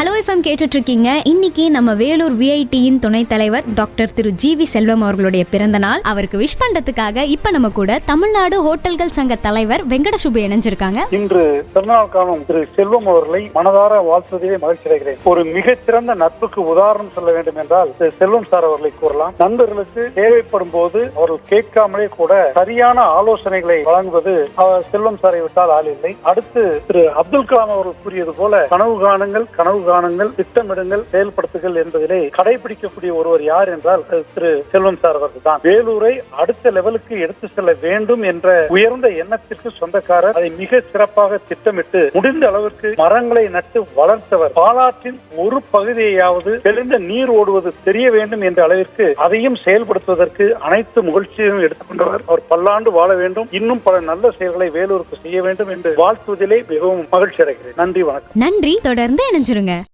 Hello FM கேட்டுட்டு இருக்கீங்க இன்னைக்கு நம்ம வேலூர் விஐடியின் துணைத் தலைவர் doctor Thiru G V Selvam அவர்களுடைய பிறந்த நாள். அவருக்கு விஷ் பண்றதுக்காக இப்ப நம்ம கூட தமிழ்நாடு ஹோட்டல்கள் சங்க தலைவர் வெங்கட சுப்பு இணைஞ்சிருக்காங்க. இன்று பிறந்தநாள் காணும் திரு செல்வம் அவர்களை மனதார வாழ்த்துவதிலே மகிழ்ச்சி அடைகிறேன். ஒரு மிகச்சிறந்த நட்புக்கு உதாரணம் சொல்ல வேண்டும் என்றால் திரு செல்வம் சார் அவர்களை கூறலாம். நண்பர்களுக்கு தேவைப்படும் போது அவர்கள் கேட்காமலே கூட சரியான ஆலோசனைகளை வழங்குவது அவர் செல்வம் சாரை விட்டால் ஆள் இல்லை. அடுத்து திரு அப்துல் கலாம் அவர்கள் கூறியது போல கனவு காணுங்கள் கனவு காணுங்கள் திட்டமிடுங்கள் செயல்படுத்துங்கள் என்பதிலே கடைபிடிக்கக்கூடிய ஒருவர் யார் என்றால் திரு செல்வம் சார் அவர்கள் தான் வேலூரை அடுத்த லெவலுக்கு எடுத்து செல்ல வேண்டும் என்ற உயர்ந்த எண்ணத்திற்கு சொந்தக்காரர் அதை மிக சிறப்பாக திட்டமிட்டு முடிந்த அளவிற்கு மரங்களை நட்டு வளர்த்தவர். பாலாற்றின் ஒரு பகுதியையாவது தெளிந்த நீர் ஓடுவது தெரிய வேண்டும் என்ற அளவிற்கு அதையும் செயல்படுத்துவதற்கு அனைத்து முயற்சியையும் எடுத்துக்கொண்டவர். அவர் பல்லாண்டு வாழ வேண்டும். இன்னும் பல நல்ல செயல்களை வேலூருக்கு செய்ய வேண்டும் என்று வாழ்த்துவதிலே மிகவும் மகிழ்ச்சி அடைகிறேன் நன்றி வணக்கம். நன்றி. தொடர்ந்து இணைஞ்சிருங்க.